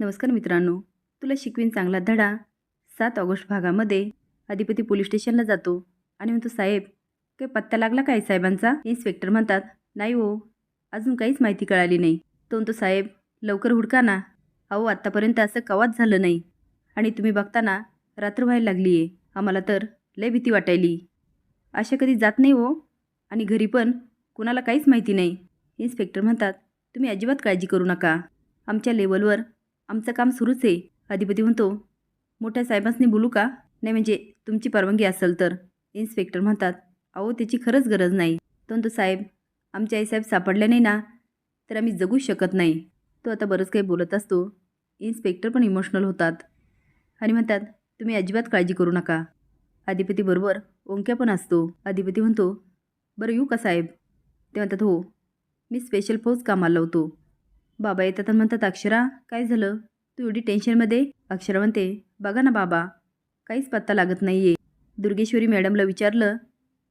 नमस्कार मित्रांनो. तुला शिकवीन चांगला धडा. सात ऑगस्ट भागामध्ये अधिपती पोलीस स्टेशनला जातो. आणि म्हणतो साहेब काही पत्ता लागला काय साहेबांचा? इन्स्पेक्टर म्हणतात नाही हो अजून काहीच माहिती कळाली नाही. तो म्हणतो साहेब लवकर हुडका ना. अहो आत्तापर्यंत असं कवाच झालं नाही. आणि तुम्ही बघताना रात्र व्हायला लागली आहे आम्हाला तर लय भीती वाटायली. अशा कधी जात नाही हो. आणि घरी पण कुणाला काहीच माहिती नाही. इन्स्पेक्टर म्हणतात तुम्ही अजिबात काळजी करू नका. आमच्या लेवलवर आमचं काम सुरूच आहे अधिपती म्हणतो. मोठ्या साहेबांनी बोलू का? नाही म्हणजे तुमची परवानगी असेल तर इन्स्पेक्टर म्हणतात. अहो त्याची खरंच गरज नाही. तो म्हणतो साहेब आमचे आईसाहेब सापडले नाही ना तर आम्ही जगू शकत नाही. तो आता बरंच काही बोलत असतो. इन्स्पेक्टर पण इमोशनल होतात. आणि म्हणतात तुम्ही अजिबात काळजी करू नका. अधिपतीबरोबर ओंक्या पण असतो. अधिपती म्हणतो बरं येऊ का साहेब? ते म्हणतात हो. मी स्पेशल फौज कामाला होतो बाबा येतात तर म्हणतात अक्षरा काय झालं? तू एवढी टेन्शनमध्ये अक्षरा म्हणते बघा ना बाबा काहीच पत्ता लागत नाही आहे दुर्गेश्वरी मॅडमला विचारलं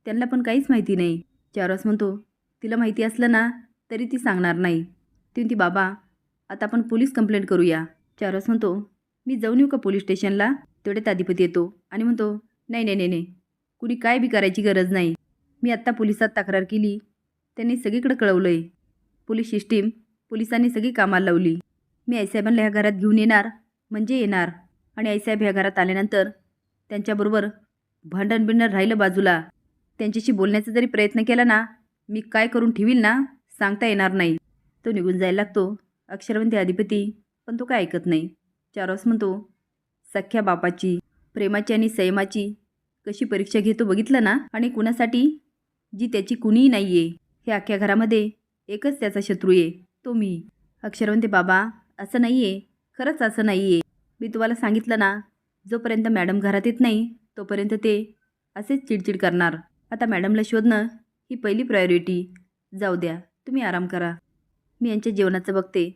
त्यांना पण काहीच माहिती नाही. चारवास म्हणतो तिला माहिती असलं ना तरी ती सांगणार नाही. ती म्हणती बाबा आता आपण पोलीस कंप्लेंट करूया. चारवास म्हणतो मी जाऊन येऊ का पोलीस स्टेशनला तेवढ्यात अधिपती येतो आणि म्हणतो नाही नाही नाही नाही कुणी काय बी करायची गरज नाही. मी आत्ता पोलिसात तक्रार केली. त्यांनी सगळीकडे कळवलं आहे पोलीस सिस्टीम पोलिसांनी सगळी कामाला लावली. मी आईसाहेबांना ह्या घरात घेऊन येणार म्हणजे येणार. आणि आईसाहेब ह्या घरात आल्यानंतर त्यांच्याबरोबर भांडण बिंडण राहिलं बाजूला. त्यांच्याशी बोलण्याचा जरी प्रयत्न केला ना मी काय करून ठेवील ना सांगता येणार नाही. तो निघून जायला लागतो. अक्षरवंती अधिपती पण तो काय ऐकत नाही. चारोस म्हणतो सख्या बापाची प्रेमाची आणि संयमाची कशी परीक्षा घेतो बघितलं ना? आणि कुणासाठी? जी त्याची कुणीही नाही आहे हे अख्ख्या घरामध्ये एकच त्याचा शत्रू आहे. तो मी. अक्षरवंते बाबा असं नाही आहे खरंच असं नाही आहे मी तुम्हाला सांगितलं ना जोपर्यंत मॅडम घरात येत नाही तोपर्यंत ते असेच चिडचिड करणार. आता मॅडमला शोधणं ही पहिली प्रायोरिटी जाऊ द्या तुम्ही आराम करा. मी यांच्या जेवणाचं बघते.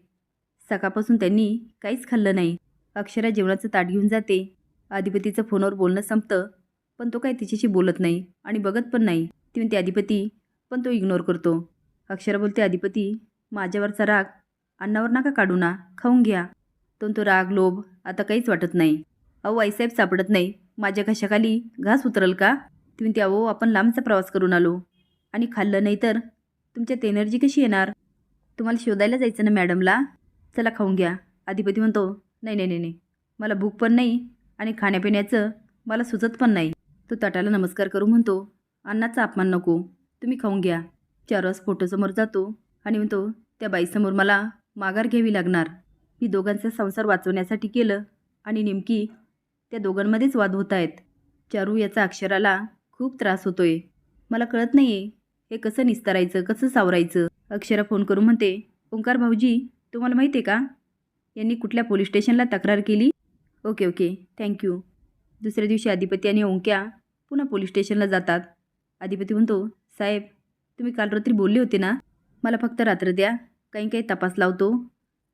सकाळपासून त्यांनी काहीच खाल्लं नाही. अक्षरा जेवणाचं ताट घेऊन जाते. अधिपतीचं फोनवर बोलणं संपतं पण तो काही तिच्याशी बोलत नाही आणि बघत पण नाही. ती म्हणते अधिपती पण तो इग्नोर करतो. अक्षरा बोलते अधिपती माझ्यावरचा राग. अन्नावर नका काढू ना खाऊन घ्या. पण तो राग लोभ आता काहीच वाटत नाही. अहो आईसाहेब सापडत नाही. माझ्या घशाखाली घास उतरल का? तुम्ही म्हणते अहो आपण लांबचा प्रवास करून आलो. आणि खाल्लं नाही तर? तुमच्यात एनर्जी कशी येणार? तुम्हाला शोधायला जायचं ना मॅडमला? चला खाऊन घ्या. अधिपती म्हणतो नाही नाही नाही नाही. मला भूक पण नाही आणि खाण्यापिण्याचं मला सुचत पण नाही. तो तटाला नमस्कार करू म्हणतो अन्नाचा अपमान नको. तुम्ही खाऊन घ्या. चार वाज फोटोसमोर जातो. आणि म्हणतो त्या बाईसमोर मला माघार घ्यावी लागणार. मी दोघांचा संसार वाचवण्यासाठी केलं आणि नेमकी त्या दोघांमध्येच वाद होत आहेत. चारू याचा अक्षराला खूप त्रास होतोय. मला कळत नाही आहे हे कसं निस्तारायचं कसं सावरायचं? अक्षरा फोन करून म्हणते ओंकार भाऊजी तुम्हाला माहिती आहे का? यांनी कुठल्या पोलीस स्टेशनला तक्रार केली? ओके ओके थँक्यू दुसऱ्या दिवशी अधिपती आणि ओंक्या पुन्हा पोलीस स्टेशनला जातात. अधिपती म्हणतो साहेब तुम्ही काल रात्री बोलले होते ना? मला फक्त रात्र द्या. काही काही तपास लावतो.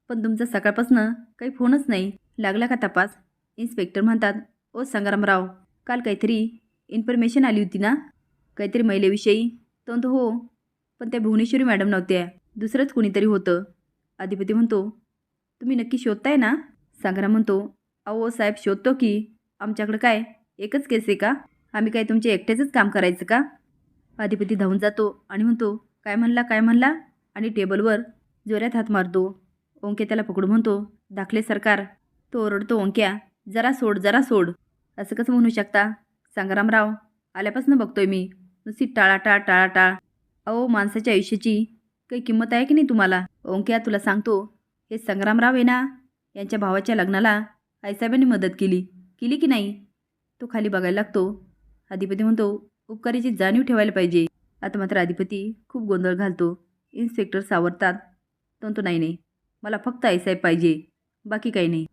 पण तुमचा सकाळपासनं काही फोनच नाही. लागला का तपास? इन्स्पेक्टर म्हणतात ओ संग्रामराव काल काहीतरी इन्फॉर्मेशन आली होती ना? काहीतरी महिलेविषयी? तो म्हणतो हो पण त्या भुवनेश्वरी मॅडम नव्हत्या. दुसरंच कोणीतरी होतं. अधिपती म्हणतो तुम्ही नक्की शोधताय ना? संग्राम म्हणतो अहो साहेब शोधतो की. आमच्याकडं काय एकच केस आहे का? आम्ही काय तुमचे एकट्याचंच काम करायचं का? अधिपती धावून जातो आणि म्हणतो काय म्हणला काय म्हणला? आणि टेबलवर जोऱ्यात हात मारतो. ओंक्या त्याला पकडून म्हणतो दाखले सरकार तो ओरडतो ओंक्या जरा सोड जरा सोड. असं कसं म्हणू शकता? संग्रामराव आल्यापासून बघतोय मी. नुसती टाळाटाळ टाळाटाळ अहो माणसाच्या आयुष्याची काही किंमत आहे की नाही तुम्हाला? ओंक्या तुला सांगतो हे संग्रामराव आहे ना यांच्या भावाच्या लग्नाला आईसाहेबांनी मदत केली. केली की नाही? तो खाली बघायला लागतो. अधिपती म्हणतो उपकारीची जाणीव ठेवायला पाहिजे. आता मात्र अधिपती खूप गोंधळ घालतो. इन्स्पेक्टर सावरतात. तो नाही नाही. मला फक्त आईसाहेब पाहिजे. बाकी काही नाही.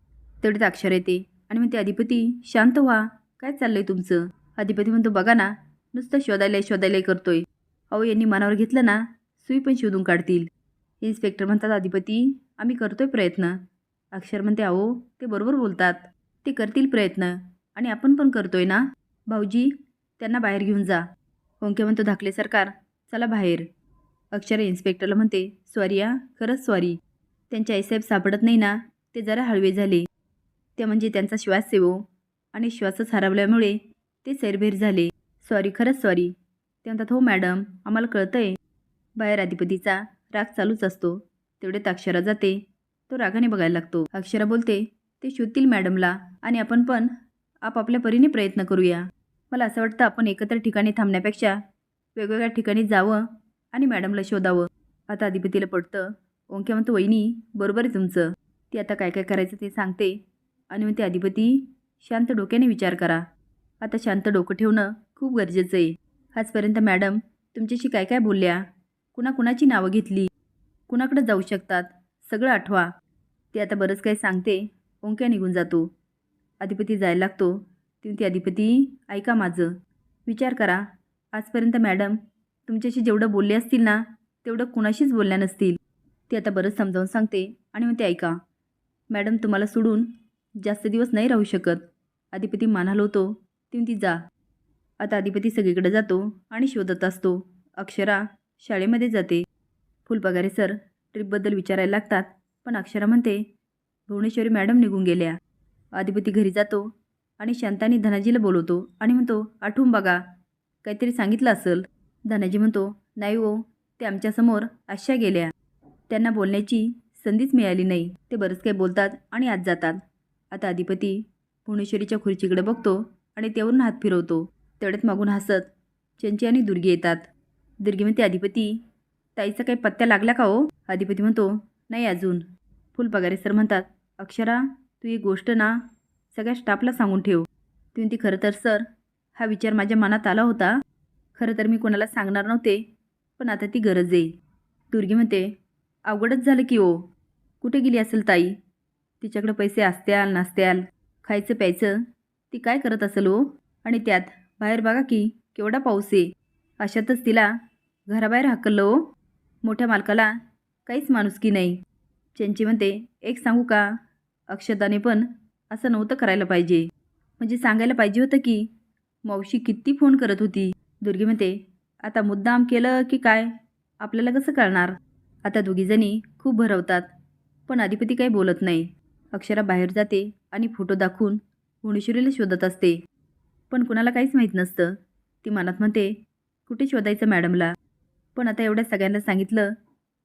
तेवढेच अक्षर येते. आणि म्हणते अधिपती शांत व्हा. काय चाललंय तुमचं? अधिपती म्हणतो बघा ना नुसतं शोधायला शोधायला करतोय. अहो यांनी मनावर घेतलं ना सुई पण शोधून काढतील. इन्स्पेक्टर म्हणतात अधिपती आम्ही करतोय प्रयत्न. अक्षर म्हणते अहो ते बरोबर बोलतात. ते करतील प्रयत्न. आणि आपण पण करतोय ना? भाऊजी त्यांना बाहेर घेऊन जा. ओंके म्हणतो धाकले सरकार चला बाहेर. अक्षर इन्स्पेक्टरला म्हणते सॉरी या खरंच सॉरी त्यांच्या आईसाहेब सापडत नाही ना ते जरा हळवे झाले. ते म्हणजे त्यांचा श्वास सेवो आणि श्वासच हरवल्यामुळे ते सैरभेर झाले. सॉरी खरंच सॉरी ते म्हणतात हो मॅडम आम्हाला कळतंय. बाहेर अधिपतीचा राग चालूच असतो. तेवढ्यात अक्षरा जाते. तो रागाने बघायला लागतो. अक्षरा बोलते ते शोधतील मॅडमला आणि आपण पण आपापल्या परीने प्रयत्न करूया. मला असं वाटतं आपण एकत्र ठिकाणी थांबण्यापेक्षा वेगवेगळ्या ठिकाणी जावं आणि मॅडमला शोधावं. आता अधिपतीला पडतं ओंक्या म्हणतो वहिनी बरोबर आहे तुमचं. ती आता काय काय करायचं ते सांगते आणि म्हणते अधिपती शांत डोक्याने विचार करा. आता शांत डोकं ठेवणं खूप गरजेचं आहे. आजपर्यंत मॅडम तुमच्याशी काय काय बोलल्या? कुणाकुणाची नावं घेतली? कुणाकडे जाऊ शकतात? सगळं आठवा. ते आता बरंच काही सांगते ओंक्या निघून जातो. अधिपती जायला लागतो. ती अधिपती ऐका माझं. विचार करा. आजपर्यंत मॅडम तुमच्याशी जेवढं बोलले असतील ना तेवढं कुणाशीच बोलल्या नसतील. ते आता बरंच समजावून सांगते आणि मग ते ऐका मॅडम तुम्हाला सोडून जास्त दिवस नाही राहू शकत. अधिपती मान हलवतो ती जा. आता अधिपती सगळीकडे जातो आणि शोधत असतो. अक्षरा शाळेमध्ये जाते. फुलपगारे सर ट्रिपबद्दल विचारायला लागतात पण अक्षरा म्हणते भुवनेश्वरी मॅडम निघून गेल्या. अधिपती घरी जातो. आणि शांतानी धनाजीला बोलवतो आणि म्हणतो आठवून बघा काहीतरी सांगितलं असेल. धनाजी म्हणतो नाही ओ ते आमच्यासमोर अशा गेल्या. त्यांना बोलण्याची संधीच मिळाली नाही. ते बरंच काही बोलतात आणि आत जातात. आता अधिपती भुवनेश्वरीच्या खुर्चीकडे बघतो आणि त्यावरून हात फिरवतो. तेवढ्यात मागून हसत चंची आणि दुर्गी येतात. दुर्गी म्हणते अधिपती ताईचा काही पत्त्या लागला का हो? अधिपती म्हणतो नाही अजून. फुलपगारे सर म्हणतात. अक्षरा तू ही गोष्ट ना सगळ्या स्टाफला सांगून ठेव. ती म्हणती खरं तर सर हा विचार माझ्या मनात आला होता. खरं तर मी कोणाला सांगणार नव्हते पण आता ती गरज आहे. दुर्गी म्हणते अवघडच झालं की ओ कुठे गेली असेल ताई? तिच्याकडे पैसे असत्याल नसत्याल खायचं प्यायचं ती काय करत असेल ओ आणि त्यात बाहेर बघा की केवढा पाऊस आहे. अशातच तिला घराबाहेर हाकललं ओ मोठ्या मालकाला काहीच माणुसकी नाही. चंची म्हणते एक सांगू का? अक्षताने पण असं नव्हतं करायला पाहिजे. म्हणजे सांगायला पाहिजे होतं की मावशी किती फोन करत होती. दुर्गी म्हणते आता मुद्दाम केलं की काय? आपल्याला कसं कळणार? आता दोघीजणी खूप भरवतात पण अधिपती काही बोलत नाही. अक्षरा बाहेर जाते आणि फोटो दाखवून भुवनेश्वरीला शोधत असते. पण कुणाला काहीच माहीत नसतं. ती मनात म्हणते कुठे शोधायचं मॅडमला? पण आता एवढ्या सगळ्यांना सांगितलं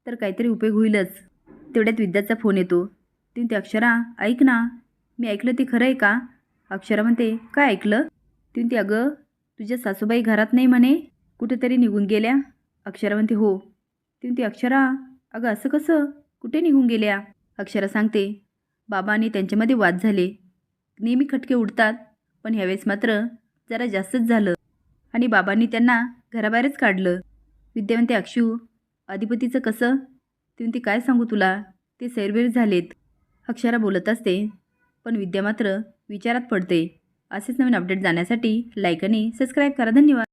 तर काहीतरी उपयोग होईलच. तेवढ्यात विद्याचा फोन येतो. ती ते अक्षरा ऐक ना मी ऐकलं ते खरं आहे का? अक्षरा म्हणते काय ऐकलं? ती म्हणते अगं तुझ्या सासूबाई घरात नाही म्हणे कुठेतरी निघून गेल्या. अक्षरा म्हणते हो. ती म्हणते अक्षरा अगं असं कसं? कुठे निघून गेल्या? अक्षरा सांगते बाबा आणि त्यांच्यामध्ये वाद झाले. नेहमी खटके उडतात पण ह्यावेळेस मात्र जरा जास्तच झालं आणि बाबांनी त्यांना घराबाहेरच काढलं. विद्या म्हणते अक्षू अधिपतीचं कसं? ती म्हणते काय सांगू तुला? ते सैरवेर झालेत. अक्षरा बोलत असते पण विद्या मात्र विचारात पडते. असेच नवीन अपडेट जाण्यासाठी लाईक आणि सबस्क्राईब करा. धन्यवाद.